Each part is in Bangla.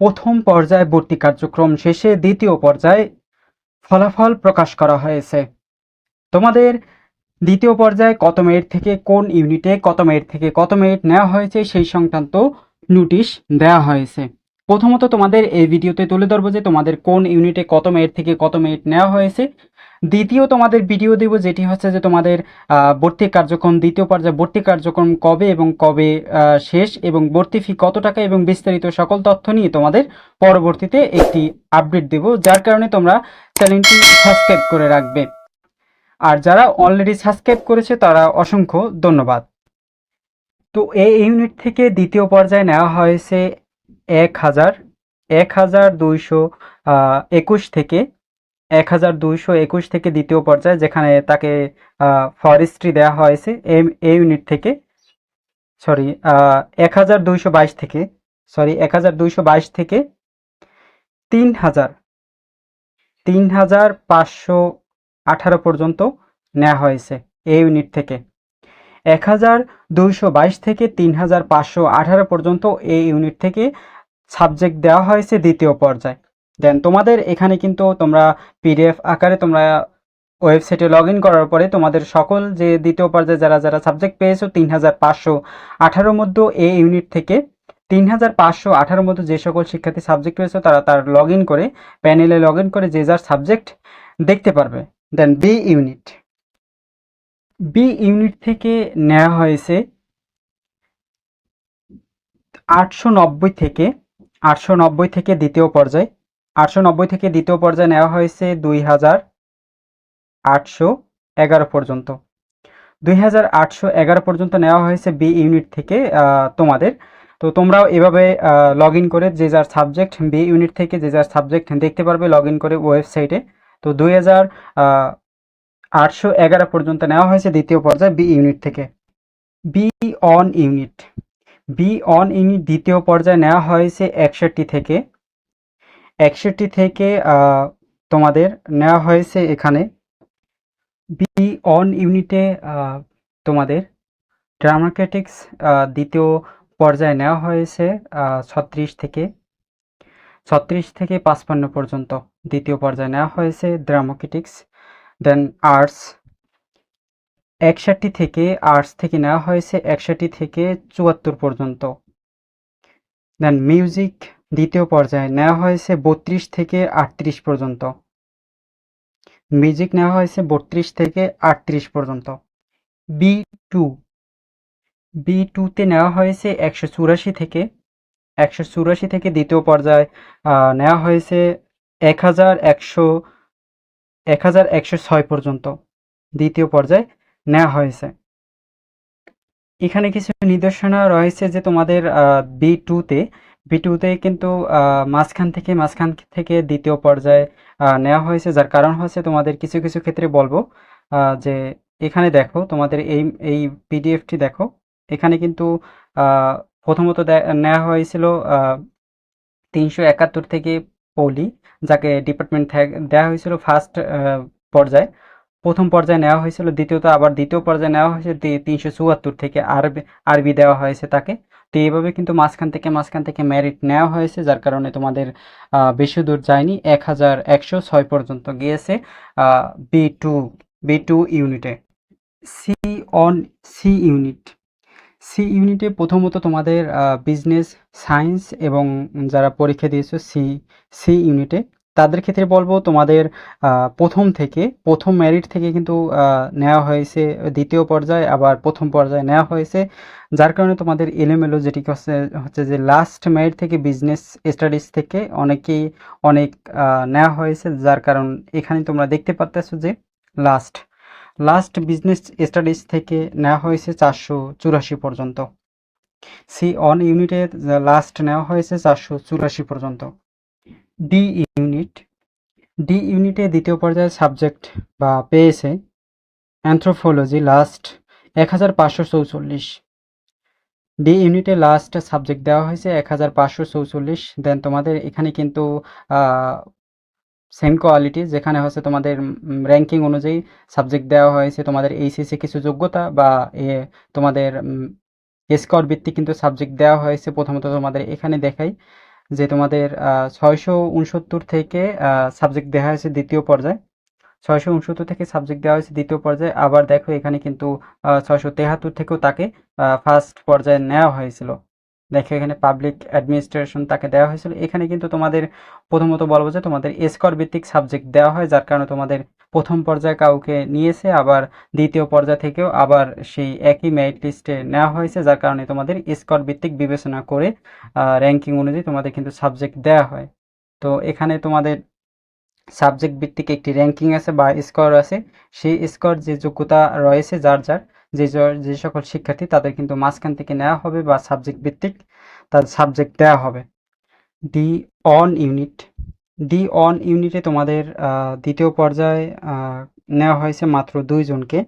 প্রথম পর্যায়ে ভর্তি কার্যক্রম শেষে দ্বিতীয় পর্যায়ে ফলাফল প্রকাশ করা হয়েছে। তোমাদের দ্বিতীয় পর্যায়ে কত মেয়ের থেকে কোন ইউনিটে কত মেয়ের থেকে কত মেরিট নেওয়া হয়েছে সেই সংক্রান্ত নোটিশ দেওয়া হয়েছে। প্রথমত তোমাদের এই ভিডিওতে তুলে ধরবো যে তোমাদের কোন ইউনিটে কত মেয়ের থেকে কত মেরিট নেওয়া হয়েছে। দ্বিতীয় তোমাদের ভিডিও দেব, যেটি হচ্ছে যে তোমাদের ভর্তি কার্যক্রম, দ্বিতীয় পর্যায়ে ভর্তি কার্যক্রম কবে এবং কবে শেষ এবং ভর্তি ফি কত টাকা এবং বিস্তারিত সকল তথ্য নিয়ে তোমাদের পরবর্তীতে একটি আপডেট দেব, যার কারণে তোমরা চ্যানেলটি সাবস্ক্রাইব করে রাখবে। আর যারা অলরেডি সাবস্ক্রাইব করেছে, তারা অসংখ্য ধন্যবাদ। তো এই ইউনিট থেকে দ্বিতীয় পর্যায়ে নেওয়া হয়েছে এক হাজার এক হাজার দুইশো একুশ থেকে এক হাজার দুইশো একুশ থেকে দ্বিতীয় পর্যায়ে, যেখানে তাকে ফরেস্ট্রি দেওয়া হয়েছে এই এই ইউনিট থেকে, সরি এক হাজার দুইশো বাইশ থেকে, সরি, এক হাজার দুইশো বাইশ থেকে তিন হাজার তিন হাজার পাঁচশো আঠারো পর্যন্ত নেওয়া হয়েছে এই ইউনিট থেকে। এক হাজার দুইশো বাইশ থেকে তিন হাজার পাঁচশো আঠারো পর্যন্ত এই ইউনিট থেকে সাবজেক্ট দেওয়া হয়েছে দ্বিতীয় পর্যায়ে। দেন তোমাদের এখানে কিন্তু তোমরা পিডিএফ আকারে তোমরা ওয়েবসাইটে লগ ইন করার পরে তোমাদের সকল যে দ্বিতীয় পর্যায়ে যারা যারা সাবজেক্ট পেয়েছ তিন হাজার পাঁচশো আঠারোর মধ্যে এ ইউনিট থেকে তিন হাজার পাঁচশো আঠারোর মধ্যে যে সকল শিক্ষার্থী সাবজেক্ট পেয়েছ, তারা তার লগ ইন করে প্যানেলে লগ ইন করে যে যার সাবজেক্ট দেখতে পারবে। Then B unit B unit থেকে নেওয়া হয়েছে আটশো নব্বই থেকে, আটশো নব্বই থেকে দ্বিতীয় পর্যায়ে আটশো নব্বই থেকে দ্বিতীয় পর্যায়ে নেওয়া হয়েছে দুই হাজার আটশো এগারো পর্যন্ত। দুই হাজার আটশো এগারো পর্যন্ত নেওয়া হয়েছে বি ইউনিট থেকে তোমাদের। তো তোমরাও এভাবে লগ ইন করে যে যার সাবজেক্ট বি ইউনিট থেকে যে যার সাবজেক্ট দেখতে পারবে লগ ইন করে ওয়েবসাইটে তো দুই হাজার আটশো এগারো পর্যন্ত নেওয়া হয়েছে দ্বিতীয় পর্যায়ে বি ইউনিট থেকে। B on unit B on unit দ্বিতীয় পর্যায়ে নেওয়া হয়েছে একষট্টি থেকে। একষট্টি থেকে তোমাদের নেওয়া হয়েছে এখানে। বি অন ইউনিটে তোমাদের ড্রামাকেটিক্স দ্বিতীয় পর্যায়ে নেওয়া হয়েছে ছত্রিশ থেকে ছত্রিশ থেকে পাঁচপান্ন পর্যন্ত দ্বিতীয় পর্যায়ে নেওয়া হয়েছে ড্রামাকেটিক্স দেন আর্টস একষট্টি থেকে আর্টস থেকে নেওয়া হয়েছে, একষট্টি থেকে চুয়াত্তর পর্যন্ত। দেন মিউজিক দ্বিতীয় পর্যায়ে নেওয়া হয়েছে বত্রিশ থেকে আটত্রিশ পর্যন্ত। মিউজিক নেওয়া হয়েছে বত্রিশ থেকে আটত্রিশ পর্যন্ত। বি টু বি টুতে নেওয়া হয়েছে একশো চুরাশি থেকে। একশো চুরাশি থেকে দ্বিতীয় পর্যায়ে নেওয়া হয়েছে এক হাজার একশো, এক হাজার একশো ছয় পর্যন্ত। দ্বিতীয় পর্যায়ে নেওয়া হয়েছে। এখানে কিছু নির্দেশনা রয়েছে যে তোমাদের বি টুতে বি টুতে কিন্তু মাঝখান থেকে মাঝখান থেকে দ্বিতীয় পর্যায়ে নেওয়া হয়েছে, যার কারণ হচ্ছে তোমাদের কিছু কিছু ক্ষেত্রে বলব যে এখানে দেখো, তোমাদের এই এই পিডিএফটি দেখো, এখানে কিন্তু প্রথমত নেওয়া হয়েছিল তিনশো একাত্তর থেকে পলি, যাকে ডিপার্টমেন্ট দেওয়া হয়েছিল ফার্স্ট পর্যায়ে, প্রথম পর্যায়ে নেওয়া হয়েছিল, দ্বিতীয়ত আবার দ্বিতীয় পর্যায়ে নেওয়া হয়েছে তিনশো চুয়াত্তর থেকে আরবি আরবি দেওয়া হয়েছে তাকে তো এইভাবে কিন্তু মাঝখান থেকে মাঝখান থেকে মেরিট নেওয়া হয়েছে, যার কারণে তোমাদের বেশি দূর যায়নি। এক হাজার একশো ছয় পর্যন্ত গিয়েছে বি টু বি টু ইউনিটে C on C unit C ইউনিটে প্রথমত তোমাদের বিজনেস সায়েন্স এবং যারা পরীক্ষা দিয়েছ সি সি ইউনিটে তাদের ক্ষেত্রে বলব তোমাদের প্রথম থেকে, প্রথম মেরিট থেকে কিন্তু নেওয়া হয়েছে দ্বিতীয় পর্যায়ে, আবার প্রথম পর্যায়ে নেওয়া হয়েছে। যার কারণে তোমাদের এলোমেলো যেটি হচ্ছে হচ্ছে যে লাস্ট মেরিট থেকে বিজনেস স্টাডিজ থেকে অনেকেই অনেক নেওয়া হয়েছে। যার কারণ এখানে তোমরা দেখতে পাচ্তেছো যে লাস্ট লাস্ট বিজনেস স্টাডিজ থেকে নেওয়া হয়েছে চারশো চুরাশি পর্যন্ত। সি অন ইউনিটে লাস্ট নেওয়া হয়েছে চারশো চুরাশি পর্যন্ত। ডি ইউনিট ডি ইউনিটে দ্বিতীয় পর্যায়ের সাবজেক্ট বা পেয়েছে অ্যানথ্রোফোলজি লাস্ট এক হাজার পাঁচশো চৌচল্লিশ ডি ইউনিটে লাস্ট সাবজেক্ট দেওয়া হয়েছে এক হাজার পাঁচশো চৌচল্লিশ। দেন তোমাদের এখানে কিন্তু সেম কোয়ালিটি যেখানে হচ্ছে তোমাদের র্যাঙ্কিং অনুযায়ী সাবজেক্ট দেওয়া হয়েছে তোমাদের এইচএসসি কিছু যোগ্যতা বা এ, তোমাদের স্কোর ভিত্তিক কিন্তু সাবজেক্ট দেওয়া হয়েছে প্রথমত তোমাদের এখানে দেখাই। যে তোমাদের ছয়শো উনসত্তর থেকে সাবজেক্ট দেওয়া হয়েছে দ্বিতীয় পর্যায়ে। ছয়শো উনসত্তর থেকে সাবজেক্ট দেওয়া হয়েছে দ্বিতীয় পর্যায়ে। আবার দেখো এখানে কিন্তু ছয়শো তেহাত্তর থেকেও তাকে ফার্স্ট পর্যায়ে নেওয়া হয়েছিল। দেখো এখানে পাবলিক অ্যাডমিনিস্ট্রেশন তাকে দেওয়া হয়েছিল। এখানে কিন্তু তোমাদের প্রথমত বলব যে তোমাদের স্কোর ভিত্তিক সাবজেক্ট দেওয়া হয়, যার কারণে তোমাদের প্রথম পর্যায়ে কাউকে নিয়েছে, আবার দ্বিতীয় পর্যায় থেকেও আবার সেই একই মেরিট লিস্টে নেওয়া হয়েছে, যার কারণে তোমাদের স্কোর ভিত্তিক বিবেচনা করে র্যাঙ্কিং অনুযায়ী তোমাদের কিন্তু সাবজেক্ট দেওয়া হয়। তো এখানে তোমাদের সাবজেক্ট ভিত্তিক একটি র্যাঙ্কিং আছে বা স্কোর আছে। সেই স্কোর যে যোগ্যতা রয়েছে, যার যার, যে যে সকল শিক্ষার্থী, তাদের কিন্তু মাঝখান থেকে নেওয়া হবে বা সাবজেক্ট ভিত্তিক তার সাবজেক্ট দেওয়া হবে। D on unit D on ইউনিটে তোমাদের দ্বিতীয় পর্যায়ে নেওয়া হয়েছে মাত্র দুইজনকে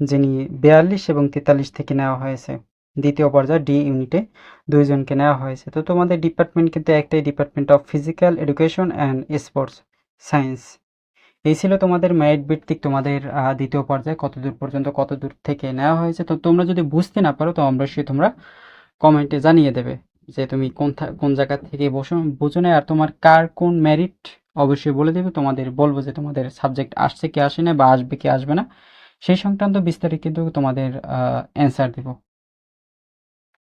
যিনি বিয়াল্লিশ এবং তেতাল্লিশ থেকে নেওয়া হয়েছে। দ্বিতীয় পর্যায়ে ডি ইউনিটে দুইজনকে নেওয়া হয়েছে। তো তোমাদের ডিপার্টমেন্ট কিন্তু একটাই department of physical education and sports science এই ছিল তোমাদের মেরিট ভিত্তিক তোমাদের দ্বিতীয় পর্যায়ে, কত দূর পর্যন্ত কত দূর থেকে নেওয়া হয়েছে। তো তোমরা যদি বুঝতে না পারো, তো অবশ্যই তোমরা কমেন্টে জানিয়ে দেবে। যে তুমি কোন কোন জায়গা থেকে বসো, বুঝো না আর তোমার কার কোন মেরিট অবশ্যই বলে দেবে। তোমাদের বলব যে তোমাদের সাবজেক্ট আসছে কি আসে না বা আসবে কি আসবে না। সেই সংক্রান্ত বিস্তারিত কিন্তু তোমাদের অ্যান্সার দেবো।